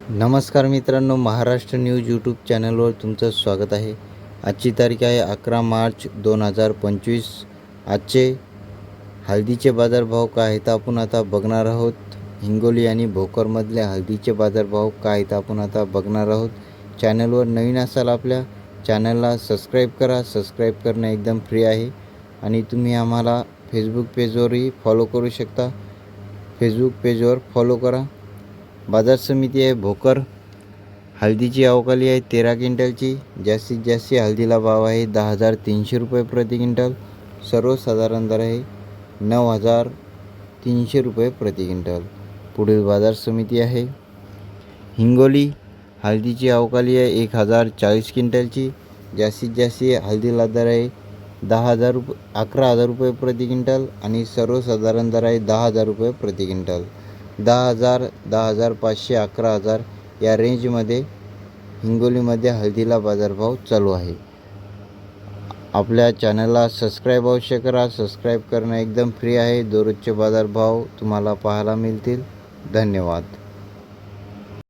नमस्कार मित्रांनो Maharashtra news YouTube चॅनलवर तुमचं स्वागत आहे. आजची तारीख आहे अकरा मार्च दोन हजार पंचवीस. आजचे हळदीचे बाजारभाव काय आहेत आपण आता बघणार आहोत. हिंगोली आणि भोकरमधले हळदीचे बाजारभाव काय आहेत आपण आता बघणार आहोत. चॅनलवर नवीन असाल आपल्या चॅनलला सबस्क्राईब करा. सबस्क्राईब करणं एकदम फ्री आहे. आणि तुम्ही आम्हाला फेसबुक पेजवरही फॉलो करू शकता. फेसबुक पेजवर फॉलो करा. बाजार समिती आहे भोकर. हळदीची अवकाली आहे तेरा क्विंटलची. जास्तीत जास्त हळदीला भाव आहे दहा हजार तीनशे रुपये प्रति क्विंटल. सर्वसाधारण दर आहे नऊ हजार तीनशे रुपये प्रति क्विंटल. पुढील बाजार समिती आहे. हिंगोली हळदीची अवकाली आहे एक हजार चाळीस क्विंटलची. जास्तीत जास्त हळदीला दर आहे दहा हजार रुपये अकरा हजार रुपये प्रति क्विंटल. आणि सर्वसाधारण दर आहे दहा हजार रुपये प्रति क्विंटल. दहा हजार दहा हजार पाचशे अकरा हजार या रेंजमध्ये हिंगोलीमध्ये हळदीला बाजारभाव चालू आहे. आपल्या चॅनलला सबस्क्राईब अवश्य करा. सबस्क्राईब करणं एकदम फ्री आहे. दररोजचे बाजारभाव तुम्हाला पाहायला मिळतील. धन्यवाद.